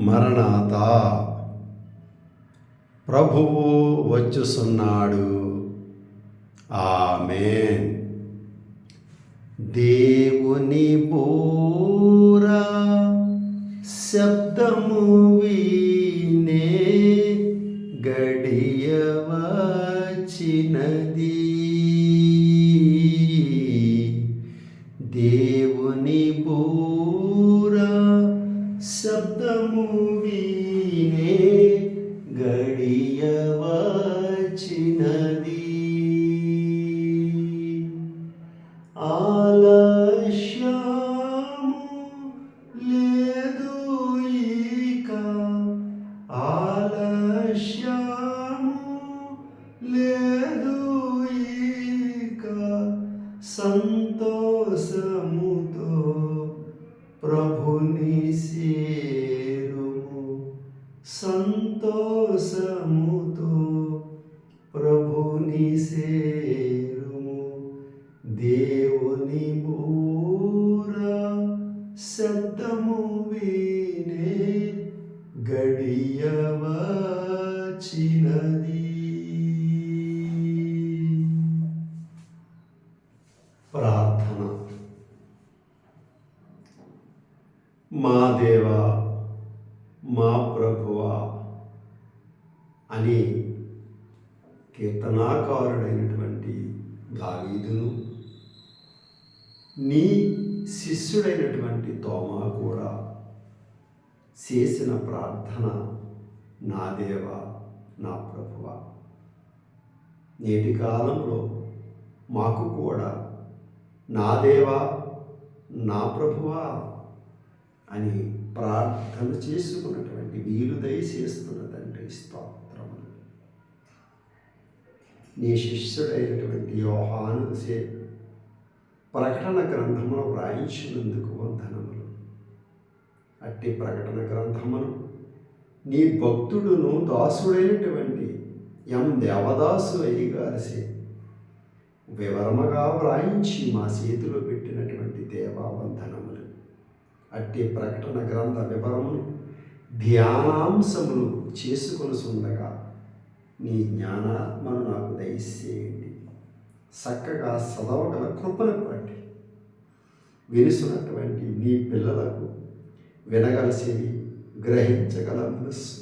మరణాత. ప్రభువు వచ్చుసున్నాడు. ఆమె దేవుని బూరా శబ్దము వీ నీ శిష్యుడైనటువంటి తోమా కూడా చేసిన ప్రార్థన నా దేవ నా ప్రభువ. నేటి కాలంలో మాకు కూడా నా దేవా నా ప్రభువా అని ప్రార్థన చేసుకున్నటువంటి వీలు దయచేస్తున్నదంటే స్తోత్రములు. నీ శిష్యుడైనటువంటి యోహాను చే ప్రకటన గ్రంథమును వ్రాయించినందుకు వందనములు. అట్టి ప్రకటన గ్రంథమును నీ భక్తుడును దాసుడైనటువంటి ఎం దేవదాసు అయ్యి వివరముగా వ్రాయించి మా చేతిలో పెట్టినటువంటి దేవాబంధనములు అట్టి ప్రకటన గ్రంథ వివరమును ధ్యానాంశములు చేసుకొని సుందగా నీ జ్ఞానాత్మను నాకు దయచేయండి. చక్కగా చదవగల కృపను పట్టి వినుసున్నటువంటి నీ పిల్లలకు వినగలసివి గ్రహించగల మనస్సు.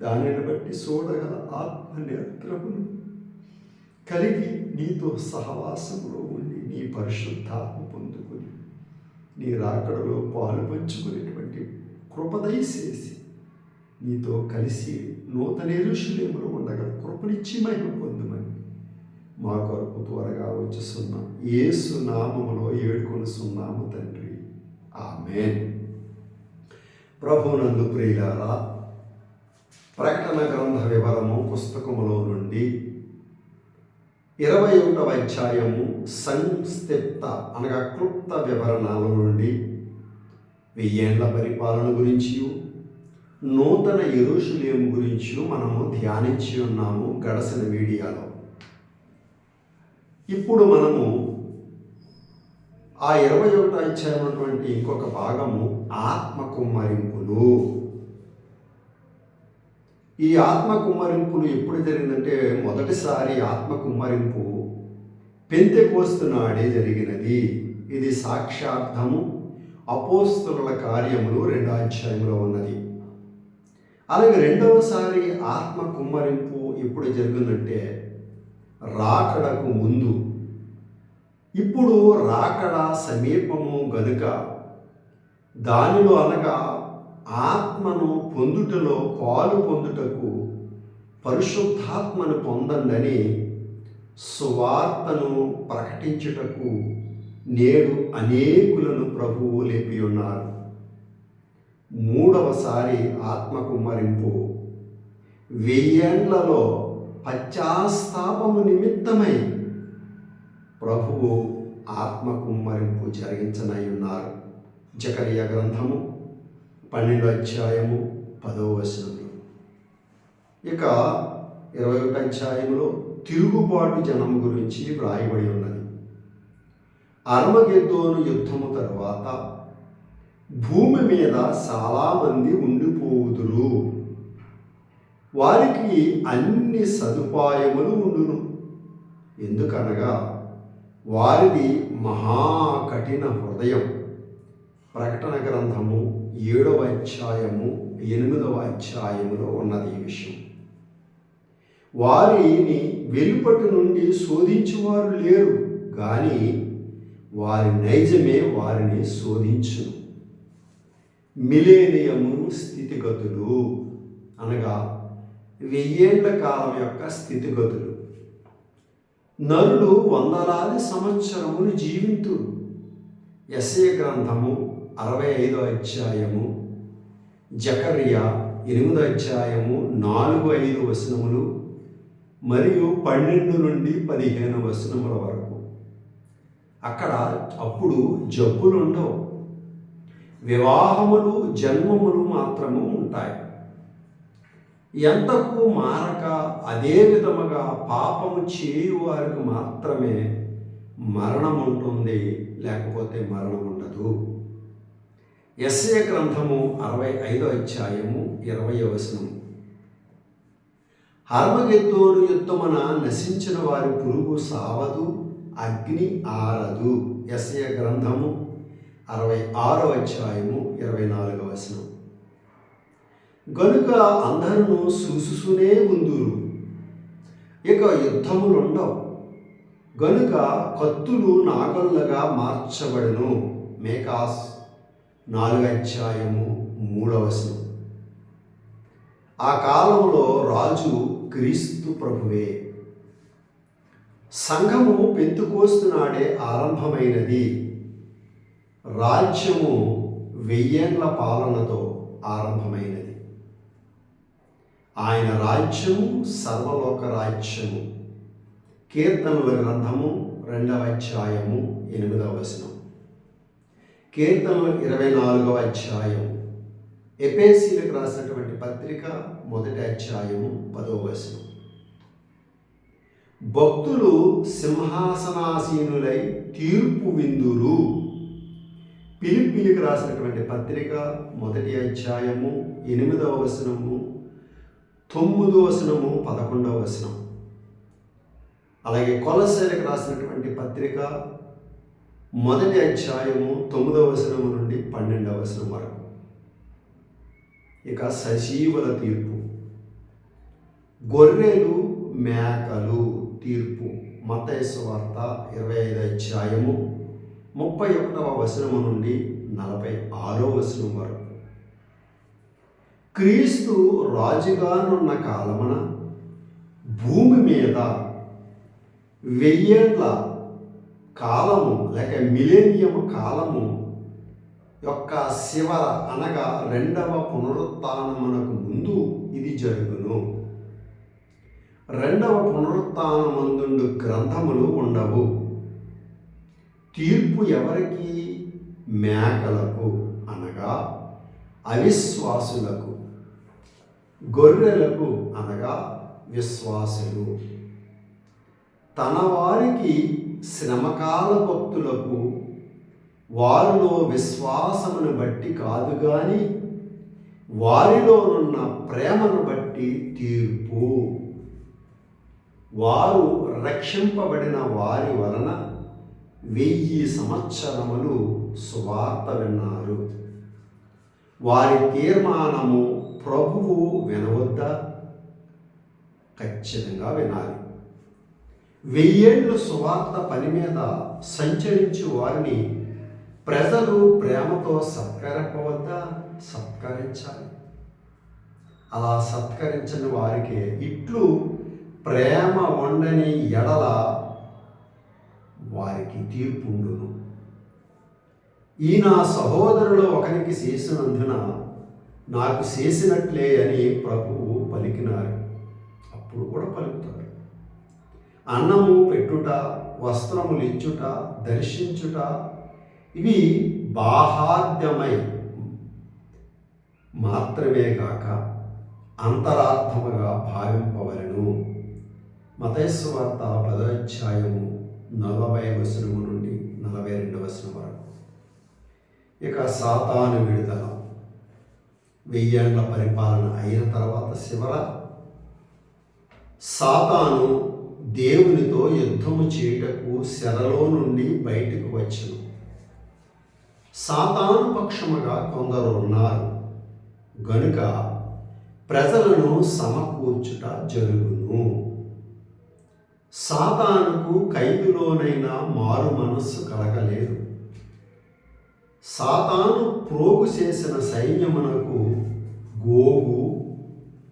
దానిని బట్టి చూడగల ఆత్మ నేత్రమును కలిగి నీతో సహవాసంలో ఉండి నీ పరిశుద్ధాత్మ పొందుకుని నీ రాకడలో పాలు పంచుకునేటువంటి కృపదయచేసి నీతో కలిసి నూతన ఋషులేములు ఉండగల కృపనిచ్చి మేము పొందుమని మా కొరకు త్వరగా వచ్చిస్తున్నాం ఏసు నామములో ఏడుకొనిస్తున్నాము తండ్రి. ఆమె ప్రభునందు ప్రియులారా ప్రకటన గ్రంథ వివరము పుస్తకములో నుండి ఇరవై ఒకటవ అధ్యాయము సంస్థిప్త అనగా క్లుప్త వివరణల నుండి వెయ్యేండ్ల పరిపాలన గురించి నూతన ఎరుషులేము గురించి మనము ధ్యానించి ఉన్నాము గడసిన వీడియోలో ఇప్పుడు మనము ఆ ఇరవై ఒకటో అధ్యాయం అటువంటి ఇంకొక భాగము ఆత్మ కుమ్మరింపులు ఈ ఆత్మ కుమ్మరింపులు ఎప్పుడు జరిగిందంటే మొదటిసారి ఆత్మ కుమ్మరింపు పెంతెకోస్తు నాడే జరిగినది. ఇది సాక్షార్థము అపోస్తుల కార్యములు రెండో అధ్యాయంలో ఉన్నది. అలాగే రెండవసారి ఆత్మ కుమ్మరింపు ఎప్పుడు జరిగిందంటే రాకడకు ముందు. ఇప్పుడు రాకడ సమీపము గనుక దానిలో అనగా ఆత్మను పొందుటలో పాలు పొందుటకు పరిశుద్ధాత్మను పొందండని సువార్తను ప్రకటించుటకు నేడు అనేకులను ప్రభువు లేపి ఉన్నారు మూడవసారి ఆత్మ కుమ్మరింపు వెయ్యేండ్లలో పశ్చాస్తాపము నిమిత్తమై ప్రభువు ఆత్మ కుమ్మరింపు జరిగించనై ఉన్నారు జకరియ గ్రంథము పన్నెండు అధ్యాయము పదో వచనంలో ఇక ఇరవై ఒకటి అధ్యాయంలో తిరుగుబాటు జనం గురించి వ్రాయబడి ఉన్నది. అర్మగెద్దోను యుద్ధము తరువాత భూమి మీద చాలామంది ఉండిపోదురు వారికి అన్ని సదుపాయములు ఉండును. ఎందుకనగా వారిది మహా కఠిన హృదయం. ప్రకటన గ్రంథము ఏడవ అధ్యాయము ఎనిమిదవ అధ్యాయములో ఉన్నది ఈ విషయం. వారిని వెలుపటి నుండి శోధించువారు లేరు కానీ వారి నైజమే వారిని శోధించును. మిలేనియము స్థితిగతులు అనగా వెయ్యేళ్ళ కాలం యొక్క స్థితిగతులు. నరులు వందలాది సంవత్సరములు జీవింతురు ఎస్ఏ గ్రంథము అరవై ఐదో అధ్యాయము జకర్యా ఎనిమిదో అధ్యాయము నాలుగు ఐదు వసనములు మరియు పన్నెండు నుండి పదిహేను వసనముల వరకు. అక్కడ అప్పుడు జబ్బులు ఉండవు వివాహములు జన్మములు మాత్రము ఉంటాయి. ఎంతకు మారక అదే విధముగా పాపము చేయు వారికి మాత్రమే మరణం ఉంటుంది లేకపోతే మరణం ఉండదు. ఎస్ఏ గ్రంథము అరవై ఐదో అధ్యాయము ఇరవై వచనం. హర్మగెత్తోరు యుద్ధమున నశించిన వారి పురుగు సావదు అగ్ని ఆరదు. ఎస్ఏ గ్రంథము అరవై ఆరో అధ్యాయము ఇరవై నాలుగవ వచనం. గనుక అందరూ చూసుసునే ఉందురు. ఇక యుద్ధములు ఉండవు గనుక కత్తులు నాగళ్ళగా మార్చబడును. మేకాస్ నాలుగు అధ్యాయము మూడవశం ఆ కాలంలో రాజు క్రీస్తు ప్రభువే. సంఘము పెంతుకోస్తున్నాడే ఆరంభమైనది. రాజ్యము వెయ్యేండ్ల పాలనతో ఆరంభమైనది. ఆయన రాజ్యము సర్వలోక రాజ్యము. కీర్తనల గ్రంథము రెండవ అధ్యాయము ఎనిమిదవ వచనం. కీర్తనలు ఇరవై నాలుగవ అధ్యాయం ఎపేసీలకు రాసినటువంటి పత్రిక మొదటి అధ్యాయము పదవ వచనం. భక్తులు సింహాసనాసీనులై తీర్పు విందురు. పిలిపిలికి రాసినటువంటి పత్రిక మొదటి అధ్యాయము ఎనిమిదవ వచనము తొమ్మిదో వచనము పదకొండవ వచనం. అలాగే కొలసైలకు రాసినటువంటి పత్రిక మొదటి అధ్యాయము తొమ్మిదవ వచనము నుండి పన్నెండవ వచనం వరకు. ఇక సజీవుల తీర్పు. గొర్రెలు మేకలు తీర్పు. మతయసు వార్త ఇరవై ఐదు అధ్యాయము ముప్పై ఒకటవ వచనము నుండి నలభై ఆరో వచనం వరకు. క్రీస్తు రాజుగానున్న కాలమున భూమి మీద వెయ్యేండ్ల కాలము లేక మిలేనియం కాలము యొక్క శివర అనగా రెండవ పునరుత్నమునకు ముందు ఇది జరుగును. రెండవ పునరుత్నమందుండు గ్రంథములు ఉండవు. తీర్పు ఎవరికి మేకలకు అనగా అవిశ్వాసులకు గొర్రెలకు అనగా విశ్వాసులు. తన వారికి శ్రమకాల భక్తులకు వారిలో విశ్వాసమును బట్టి కాదు కానీ వారిలోనున్న ప్రేమను బట్టి తీర్పు. వారు రక్షింపబడిన వారి వలన వెయ్యి సంవత్సరములు సువార్త విన్నారు. వారి తీర్మానము ప్రభువు వినవద్దా ఖచ్చితంగా వినాలి. వెయ్యేళ్ళు సువార్త పని మీద సంచరించు వారిని ప్రజలు ప్రేమతో సత్కరింపవద్దా సత్కరించాలి. అలా సత్కరించని వారికి ఇట్లు ప్రేమ వండని ఎడల వారికి తీర్పుండును. ఈయన ఈ నా సహోదరులు ఒకరికి చేసినందున నాకు చేసినట్లే అని ప్రభువు పలికినారు. అప్పుడు కూడా పలుకుతాడు. అన్నము పెట్టుట వస్త్రములు ఇచ్చుట దర్శించుట ఇవి బాహాద్యమై మాత్రమే కాక అంతరార్థముగా భావింపవలను. మతేశ్వార్త పదోధ్యాయము నలభై వసనము నుండి నలభై రెండు వసనం వరకు. ఇక సాతాను విడుదల. వెయ్యేళ్ళ పరిపాలన అయిన తర్వాత శివర సాతాను దేవునితో యుద్ధము చేయుటకు శరలో నుండి బయటకు వచ్చను. సాతాను పక్షముగా కొందరు ఉన్నారు. గనుక ప్రజలను సమకూర్చుట జరుగును. సాతానుకు ఖైదులోనైనా మారు మనస్సు కలగలేదు. సాతాను ప్రోగు చేసిన సైన్యమునకు గోగు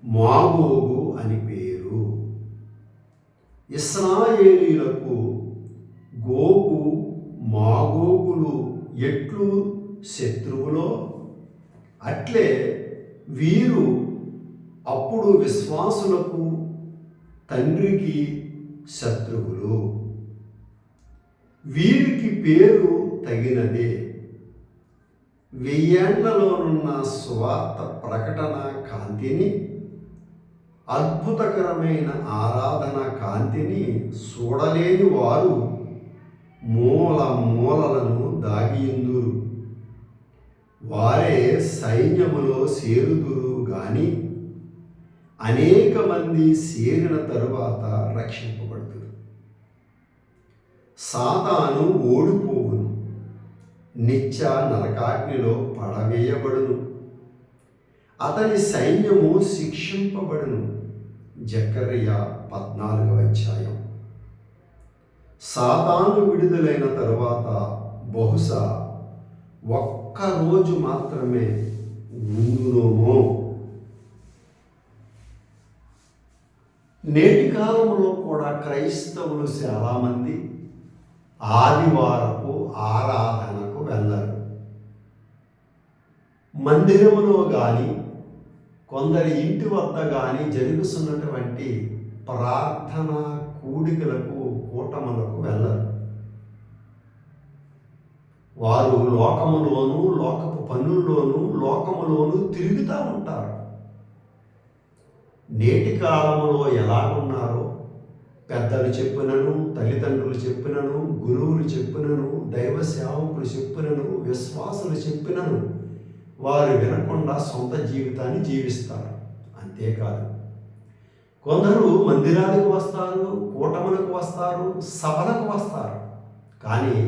మాగోగు అని పేరు. ఇస్రాయేలీలకు గోగు మాగోగులు ఎట్లు శత్రువులో? అట్లే వీరు అప్పుడు విశ్వాసులకు తండ్రికి శత్రువులు. వీరికి పేరు తగినదే. వెయ్యేండ్లలోనున్న స్వార్థ ప్రకటన కాంతిని అద్భుతకరమైన ఆరాధన కాంతిని చూడలేని వారు మూల మూలలను దాగియుందురు. వారే సైన్యములో సేరుదురు గాని అనేక మంది సేరిన తరువాత రక్షింపబడుతురు సాతాను ఓడిపోవును. నిత్య నరకాగ్నిలో పడవేయబడును. అతని సైన్యము శిక్షింపబడును. జకర్య పద్నాలుగవ అధ్యాయం. సాతాను విడుదలైన తరువాత బహుశా ఒక్క రోజు మాత్రమే ఉండునేమో నేటి కాలంలో కూడా క్రైస్తవులు చాలామంది ఆదివారపు ఆరాధన వెళ్ళరు మందిరములో కానీ కొందరి ఇంటి వద్ద కానీ జరుగుతున్నటువంటి ప్రార్థన కూడికలకు కూటములకు వెళ్ళరు. వారు లోకములోను లోకపు పనుల్లోనూ లోకములోనూ తిరుగుతూ ఉంటారు. నేటి కాలంలో ఎలా ఉన్నారో పెద్దలు చెప్పినను తల్లిదండ్రులు చెప్పినను గురువులు చెప్పినను దైవ సేవకులు చెప్పినను విశ్వాసులు చెప్పినను వారు వినకుండా సొంత జీవితాన్ని జీవిస్తారు. అంతేకాదు కొందరు మందిరాలకు వస్తారు కూటములకు వస్తారు సభలకు వస్తారు. కానీ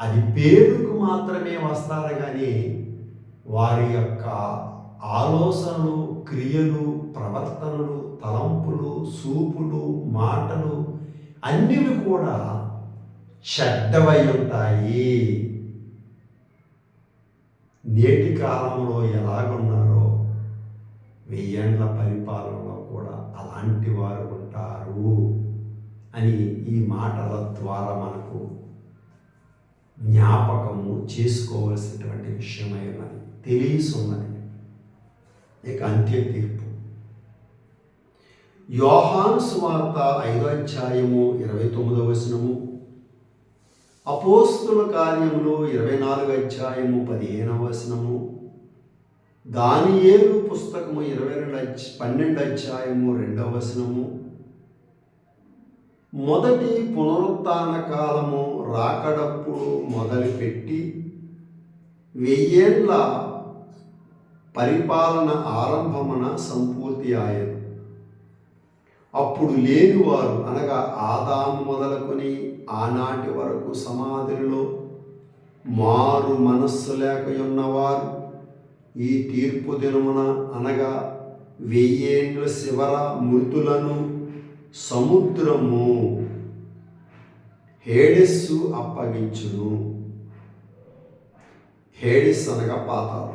అది పేరుకు మాత్రమే వస్తారు కానీ వారి యొక్క ఆలోచనలు క్రియలు ప్రవర్తనలు తలంపులు సూపులు మాటలు అన్నివి కూడా చెడ్డవై ఉంటాయి. నేటి కాలంలో ఎలాగున్నారో వెయ్యేండ్ల పరిపాలనలో కూడా అలాంటి వారు ఉంటారు అని ఈ మాటల ద్వారా మనకు జ్ఞాపకము చేసుకోవలసినటువంటి విషయమై ఉన్నది. తెలియసున్నది. ఇక అంత్య తీర్పు యోహాను సువార్త ఐదో అధ్యాయము ఇరవై తొమ్మిదవ వచనము. అపోస్తుల కార్యములు ఇరవై నాలుగు అధ్యాయము పదిహేనవ వచనము. దానియేలు పుస్తకము ఇరవై రెండు పన్నెండు అధ్యాయము రెండవ వచనము. మొదటి పునరుత్న కాలము రాకడప్పుడు మొదలుపెట్టి వెయ్యేళ్ళ పరిపాలన ఆరంభమున సంపూర్తి ఆయను అప్పుడు లేనివారు అనగా ఆదాము మొదలుకొని ఆనాటి వరకు సమాధులలో మారు మనస్సు లేక ఉన్నవారు ఈ తీర్పు దినమున అనగా వెయ్యేండ్ల శివర మృతులను సముద్రము హేడెస్సు అప్పగించును. హేడిస్ అనగా పాతాళం.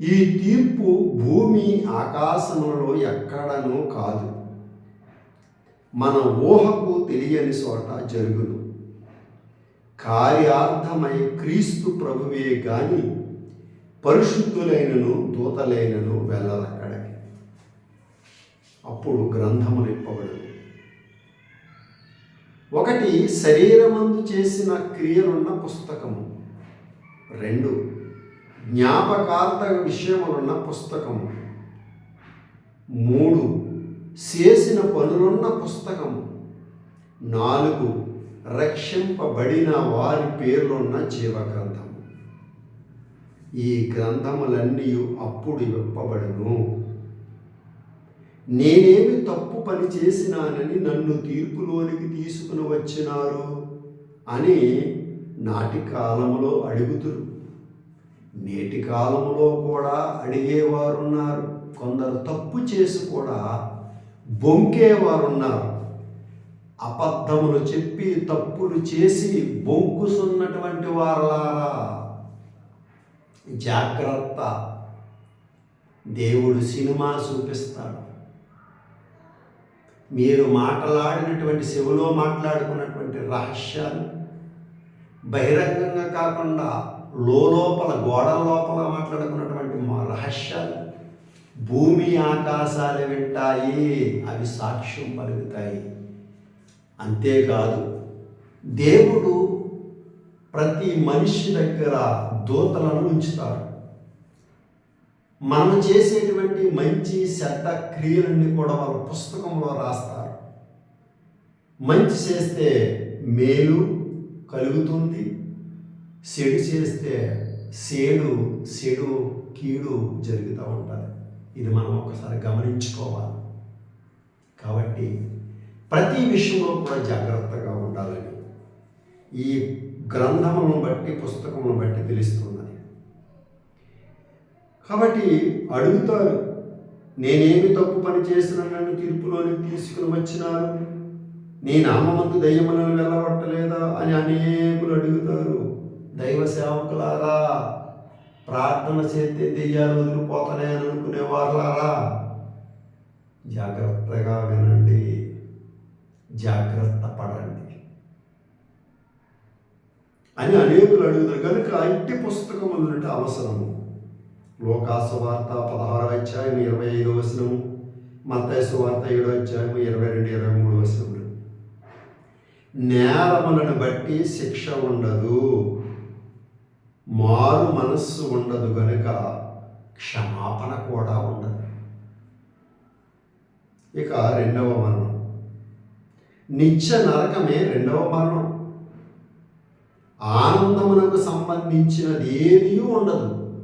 ఈ తీర్పు భూమి ఆకాశంలో ఎక్కడనూ కాదు. మన ఊహకు తెలియని చోట జరుగును. కార్యార్థమై క్రీస్తు ప్రభువే గాని పరిశుద్ధులైనను దూతలైనను వెళ్ళరక్కడికి అప్పుడు గ్రంథములు ఇప్పబడు ఒకటి శరీరమందు చేసిన క్రియలున్న పుస్తకము. రెండు జ్ఞాపకార్థ విషయములున్న పుస్తకము. మూడు చేసిన పనులున్న పుస్తకము. నాలుగు రక్షింపబడిన వారి పేర్లున్న జీవగ్రంథము. ఈ గ్రంథములన్నీ అప్పుడు విప్పబడును నేనేమి తప్పు పని చేసినానని నన్ను తీర్పులోనికి తీసుకుని వచ్చినారు అని నాటి కాలంలో అడుగుతురు. నేటి కాలంలో కూడా అడిగేవారున్నారు. కొందరు తప్పు చేసి కూడా బొంకేవారున్నారు. అబద్ధములు చెప్పి తప్పులు చేసి బొంకుసున్నటువంటి వారలారా. జాగ్రత్త. దేవుడు సినిమా చూపిస్తాడు. మీరు మాట్లాడినటువంటి శివులో మాట్లాడుకున్నటువంటి రహస్యాలు బహిరంగంగా కాకుండా లోపల గోడల లోపల మాట్లాడుకున్నటువంటి మా రహస్యాలు భూమి ఆకాశాలు వింటాయి అవి సాక్ష్యం పలుకుతాయి. అంతేకాదు దేవుడు ప్రతి మనిషి దగ్గర దూతలను ఉంచుతాడు. మనం చేసేటువంటి మంచి చెడ్డ క్రియలన్నీ కూడా వాళ్ళ పుస్తకంలో రాస్తారు. మంచి చేస్తే మేలు కలుగుతుంది చెడు చేస్తే సేడు చెడు కీడు జరుగుతూ ఉంటుంది. ఇది మనం ఒక్కసారి గమనించుకోవాలి. కాబట్టి ప్రతి విషయంలో కూడా జాగ్రత్తగా ఉండాలని ఈ గ్రంథములను బట్టి పుస్తకములను బట్టి తెలుస్తున్నది. కాబట్టి అడుగుతారు నేనేమి తప్పు పని చేసిన నన్ను తీర్పులోని తీసుకుని వచ్చినారు? నీ నామందు దయ్యములను వెళ్ళగొట్టలేదా అని అనేకులు అడుగుతారు. దైవ సేవకులారా ప్రార్థన చేస్తే దెయ్యాలు వదిలిపోతానే అనుకునే వాళ్ళారా జాగ్రత్తగా వినండి. జాగ్రత్త పడండి. అని అనేకులు అడుగుతారు. కనుక ఇంటి పుస్తకం అంటే అవసరము. లోకాసువార్త పదహారు అధ్యాయం ఇరవై ఐదో వచనము మత్తైసు వార్త ఏడో అధ్యాయం ఇరవై రెండు ఇరవై మూడు వచనములు. నేరములను బట్టి శిక్ష ఉండదు. మారు మనస్సు ఉండదు గనుక క్షమాపణ కూడా ఉండదు. ఇక రెండవ మరణం. నిత్య నరకమే రెండవ మరణం. ఆనందమునకు సంబంధించినది ఏదీ ఉండదు.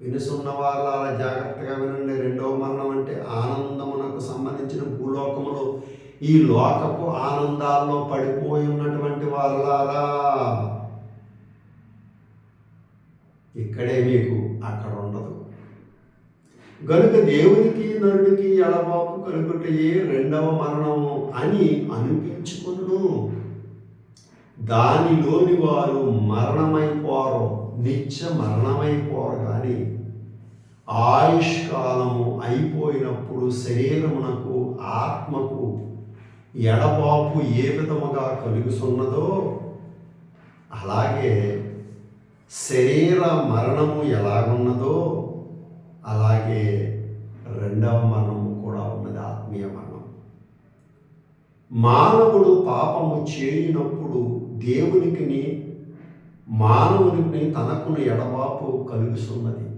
వినుసున్న వాళ్ళ జాగ్రత్తగా వినండి. రెండవ మరణం అంటే ఆనందమునకు సంబంధించిన భూలోకములో ఈ లోకపు ఆనందాల్లో పడిపోయి ఉన్నటువంటి వాళ్ళారా ఇక్కడే మీకు అక్కడ ఉండదు. గనుక దేవునికి నరుడికి ఎడబాపు కలుగుటయే రెండవ మరణము అని అనిపించుకును దానిలోని వారు మరణమైపోరు నిత్య మరణమైపోరు కానీ ఆయుష్కాలము అయిపోయినప్పుడు శరీరమునకు ఆత్మకు ఎడబాపు ఏ విధముగా కలుగుతున్నదో అలాగే శరీర మరణము ఎలాగున్నదో అలాగే రెండవ మరణము కూడా ఉన్నది ఆత్మీయ మరణం. మానవుడు పాపము చేయినప్పుడు దేవునికిని మానవునికి తనకును ఎడబాపు కలుగుతున్నది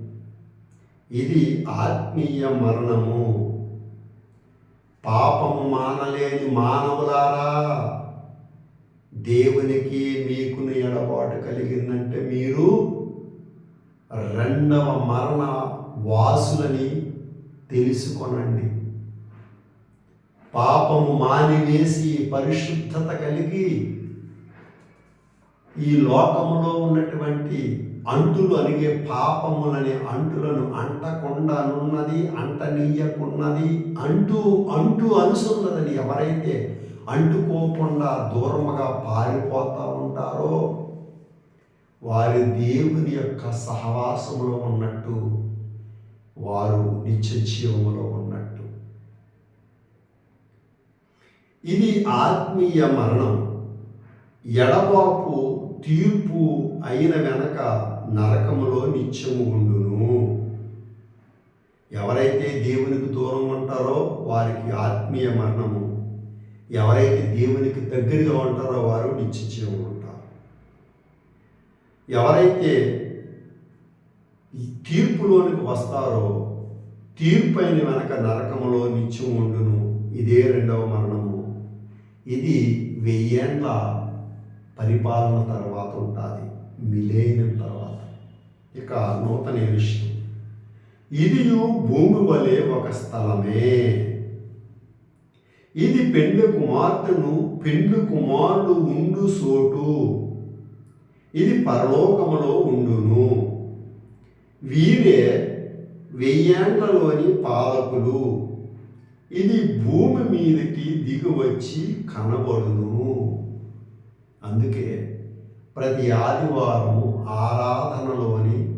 ఇది ఆత్మీయ మరణము. పాపము మానలేని మానవులారా దేవునికి మీకును ఎడబాటు కలిగిందంటే మీరు రెండవ మరణ వాసులని తెలుసుకొనండి. పాపము మానివేసి పరిశుద్ధత కలిగి ఈ లోకములో ఉన్నటువంటి అంటులు అనిగే పాపములనే అంటులను అంటకుండానున్నది అంటనీయకున్నది అంటూ అంటూ అనుసున్నదని ఎవరైతే అంటుకోకుండా దూరముగా పారిపోతూ ఉంటారో వారి దేవుని యొక్క సహవాసములో ఉన్నట్టు వారు నిత్య జీవములో ఉన్నట్టు. ఇది ఆత్మీయ మరణం. ఎడబాపు తీర్పు అయిన వెనక నరకములో నిత్యము ఉండును. ఎవరైతే దేవునికి దూరం ఉంటారో వారికి ఆత్మీయ మరణము ఎవరైతే దేవునికి దగ్గరగా ఉంటారో వారు నిత్య ఉంటారు. ఎవరైతే ఈ తీర్పులోనికి వస్తారో తీర్పు అయిన వెనక నరకములో నిత్యం ఉండును ఇదే రెండవ మరణము. ఇది వెయ్యేండ్ల పరిపాలన తర్వాత ఉంటుంది మిలేనియం తర్వాత. ఇక నూతన విషయం ఇది భూమి వలె ఒక స్థలమే. ఇది పెండ్లి కుమార్తెను పెండ్లి కుమారుడు ఉండు సోటు. ఇది పరలోకములో ఉండును. వీరే వెయ్యేండ్లలోని పాలకులు. ఇది భూమి మీదకి దిగువచ్చి కనబడును. అందుకే ప్రతి ఆదివారము ఆరాధనలోని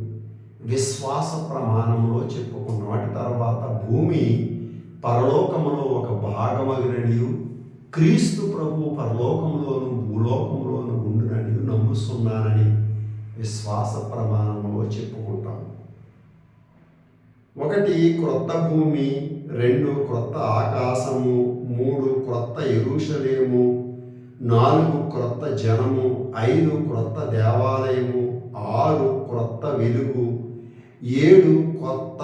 విశ్వాస ప్రమాణంలో చెప్పుకున్న వాటి తర్వాత భూమి పరలోకములో ఒక భాగమగినడియు క్రీస్తు ప్రభు పరలోకంలోను భూలోకములోను ఉండునని నమ్ముస్తున్నానని విశ్వాస ప్రమాణంలో చెప్పుకుంటాం. ఒకటి క్రొత్త భూమి రెండు క్రొత్త ఆకాశము మూడు క్రొత్త ఎరుషలేము నాలుగు క్రొత్త జనము ఐదు క్రొత్త దేవాలయము ఆరు క్రొత్త వెలుగు ఏడు కొత్త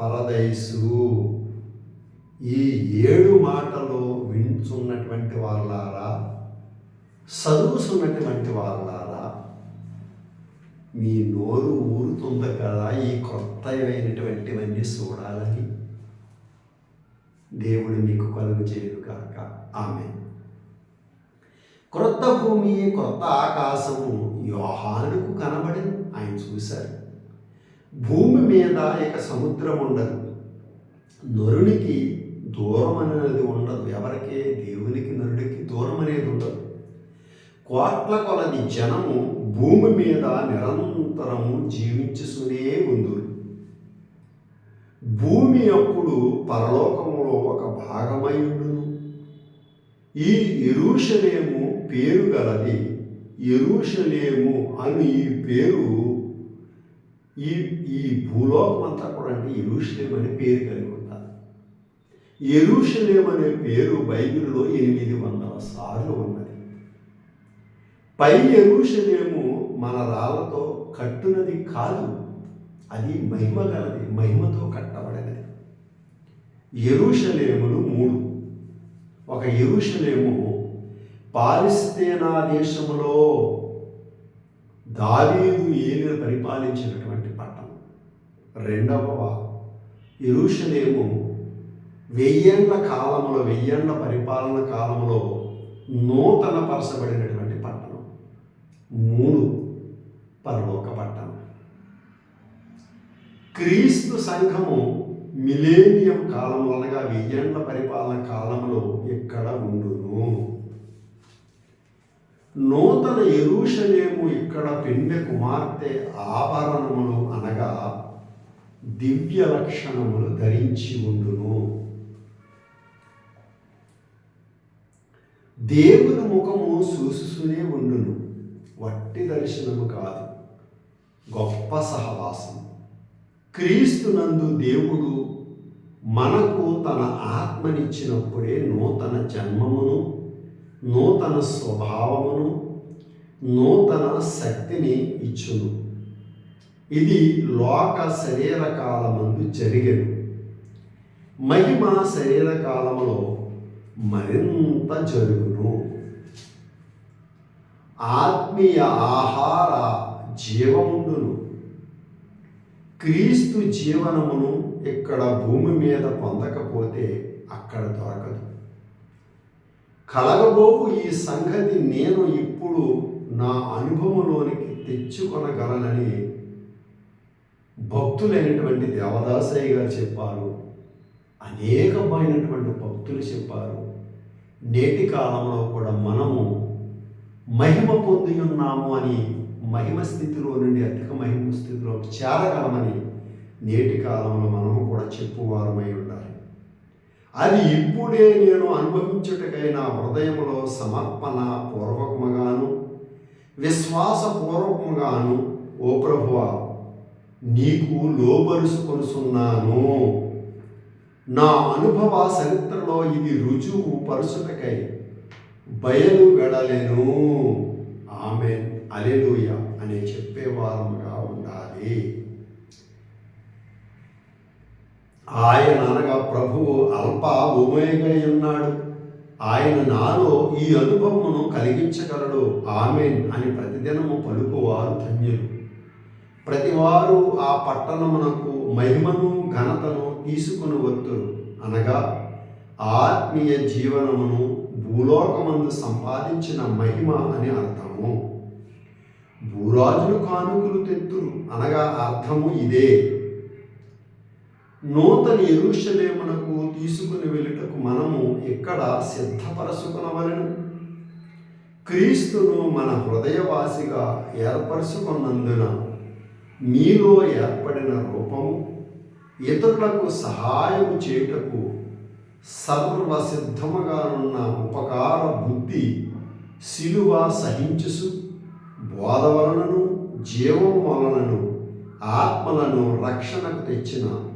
పరదైసు ఈ ఏడు మాటలు వింటున్నటువంటి వాళ్ళారా చదువుతున్నటువంటి వాళ్ళారా మీ నోరు ఊరుతుంది కదా ఈ కొత్తవైనటువంటివన్నీ చూడాలని దేవుడు మీకు కలుగు చేయదు కాక ఆమె క్రొత్త భూమి క్రొత్త ఆకాశము యోహానుకు కనబడింది ఆయన చూశారు. భూమి మీద ఇక సముద్రం ఉండదు నరునికి దూరం అనేది ఉండదు. ఎవరికి? దేవునికి నరుడికి దూరం అనేది ఉండదు. కోట్ల కొలది జనము భూమి మీద నిరంతరము జీవించుతూనే ఉంది. భూమి అప్పుడు పరలోకంలో ఒక భాగమై ఉండును. ఈ ఎరుషలేము పేరు గలది. ఎరుషలేము అని ఈ పేరు ఈ ఈ భూలోకం అంతా కూడా అంటే ఎరుషలేం అనే పేరు కలిగి ఎరుషలేం అనే పేరు బైబిల్లో ఎనిమిది వందల సార్లు ఉన్నది. పై ఎరుషలేము మన రాళ్ళతో కట్టునది కాదు అది మహిమ గలది మహిమతో కట్టబడినది. ఎరుషలేములు మూడు. ఒక ఎరుషలేము పాలిస్తేనా దేశంలో దావీదు ఏలిన పరిపాలించినటువంటి పట్టణం. రెండవ ఎరుషలేము వెయ్యేళ్ళ కాలంలో వెయ్యేళ్ళ పరిపాలన కాలంలో నూతన పరచబడినటువంటి పట్టణం. మూడు పరలోక పట్టణం. క్రీస్తు సంఘము మిలేనియం కాలంలో అనగా వెయ్యేళ్ళ పరిపాలన కాలంలో ఇక్కడ ఉండును? నూతన ఎరుషలేము ఇక్కడ పెండె కుమార్తె ఆభరణములు అనగా దివ్య లక్షణములు ధరించి ఉండును. దేవుని ముఖము చూసుకునే ఉండును. వట్టి దర్శనము కాదు. గొప్ప సహవాసం. క్రీస్తునందు దేవుడు మనకు తన ఆత్మనిచ్చినప్పుడే నూతన జన్మమును నూతన స్వభావమును నూతన శక్తిని ఇచ్చును. ఇది లోక శరీర కాలమందు జరిగను. మహిమ శరీర కాలంలో మరింత జరుగును. ఆత్మీయ ఆహార జీవముండును. క్రీస్తు జీవనమును ఇక్కడ భూమి మీద పొందకపోతే అక్కడ దొరకదు. కలగబోవు ఈ సంగతి నేను ఇప్పుడు నా అనుభవంలోనికి తెచ్చుకొనగలనని భక్తులైనటువంటి దేవదాసయ్య గారు చెప్పారు. అనేకమైనటువంటి భక్తులు చెప్పారు. నేటి కాలంలో కూడా మనము మహిమ పొంది ఉన్నాము అని మహిమ స్థితిలో నుండి అధిక మహిమ స్థితిలో చేరగలమని నేటి కాలంలో మనము కూడా చెప్పువారమై ఉండాలి. అది ఇప్పుడే నేను అనుభవించుటకై నా హృదయంలో సమర్పణ పూర్వకముగాను విశ్వాసపూర్వకముగాను ఓ ప్రభువ నీకు లోబరుసుకొనుసున్నాను నా అనుభవ చరిత్రలో ఇది రుజువు పరుచుటకై బయలు వెడలేను. ఆమె అలెలుయ అని చెప్పేవారముగా ఉండాలి. ఆయన అనగా ప్రభువు అల్ప ఉమయగై ఉన్నాడు. ఆయన నాలో ఈ అనుభవమును కలిగించగలడు. ఆమెన్ అని ప్రతిదినము పలుకువారు ధన్యులు. ప్రతివారు ఆ పట్టణమునకు మహిమను ఘనతను తీసుకుని అనగా ఆత్మీయ జీవనమును భూలోకమందు సంపాదించిన మహిమ అని అర్థము. భూరాజులు కానుకలు తెత్తురు. అనగా అర్థము ఇదే. నూతన ఎరుషలేమునకు తీసుకుని వెళ్ళుటకు మనము ఇక్కడ సిద్ధపరచుకునవలను? క్రీస్తును మన హృదయవాసిగా ఏర్పరచుకున్నందున మీలో ఏర్పడిన రూపము ఇతరులకు సహాయం చేయుటకు సర్వసిద్ధముగానున్న ఉపకార బుద్ధి శిలువ సహించుసు బోధ వలనను జీవం వలనను ఆత్మలను రక్షణకు తెచ్చిన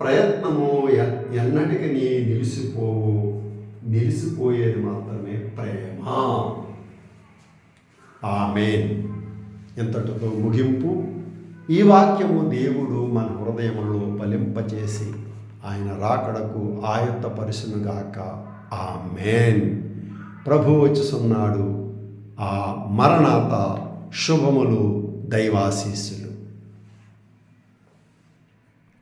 ప్రయత్నము ఎన్నటికి నీ నిలిసిపోవు. నిలిసిపోయేది మాత్రమే ప్రేమ. ఆమెన్. ఇంతటితో ముగింపు. ఈ వాక్యము దేవుడు మన హృదయములో ఫలింపచేసి ఆయన రాకడకు ఆయుత్తపరుసునుగాక ఆ మేన్ ప్రభు వచ్చుచున్నాడు. ఆ మరణాత శుభములు దైవాశీస్సులు.